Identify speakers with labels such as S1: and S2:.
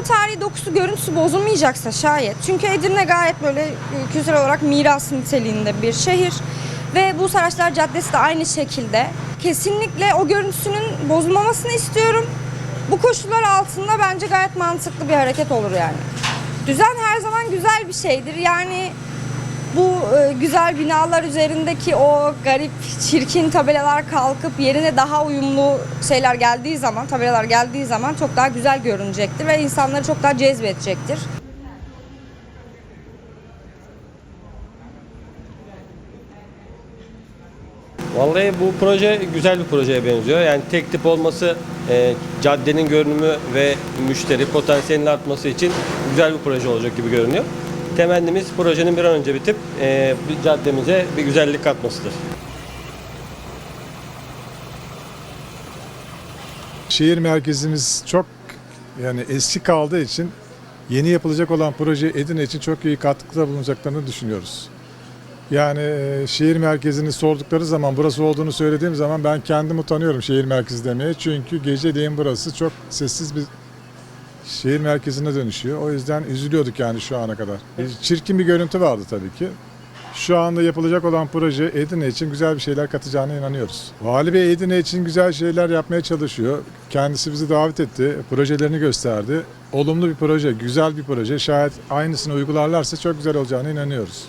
S1: o tarihi dokusu, görüntüsü bozulmayacaksa şayet. Çünkü Edirne gayet böyle e, kültürel olarak miras niteliğinde bir şehir. Ve bu Saraçlar Caddesi de aynı şekilde. Kesinlikle o görüntüsünün bozulmamasını istiyorum. Bu koşullar altında bence gayet mantıklı bir hareket olur yani. Düzen her zaman güzel bir şeydir. Yani bu e, güzel binalar üzerindeki o garip, çirkin tabelalar kalkıp yerine daha uyumlu şeyler geldiği zaman, tabelalar geldiği zaman çok daha güzel görünecektir ve insanları çok daha cezbedecektir.
S2: Vallahi bu proje güzel bir projeye benziyor. Yani tek tip olması e, caddenin görünümü ve müşteri potansiyelinin artması için güzel bir proje olacak gibi görünüyor. Temennimiz projenin bir an önce bitip e, bir caddemize bir güzellik katmasıdır.
S3: Şehir merkezimiz çok yani eski kaldığı için yeni yapılacak olan proje Edirne için çok iyi katkıda bulunacaklarını düşünüyoruz. Yani e, şehir merkezini sordukları zaman burası olduğunu söylediğim zaman ben kendim utanıyorum şehir merkezi demeye. Çünkü geceleyin burası çok sessiz bir şehir merkezine dönüşüyor. O yüzden üzülüyorduk yani şu ana kadar. Bir Çirkin bir görüntü vardı tabii ki. Şu anda yapılacak olan proje Edirne için güzel bir şeyler katacağına inanıyoruz. Vali Bey Edirne için güzel şeyler yapmaya çalışıyor. Kendisi bizi davet etti, projelerini gösterdi. Olumlu bir proje, güzel bir proje. Şayet aynısını uygularlarsa çok güzel olacağına inanıyoruz.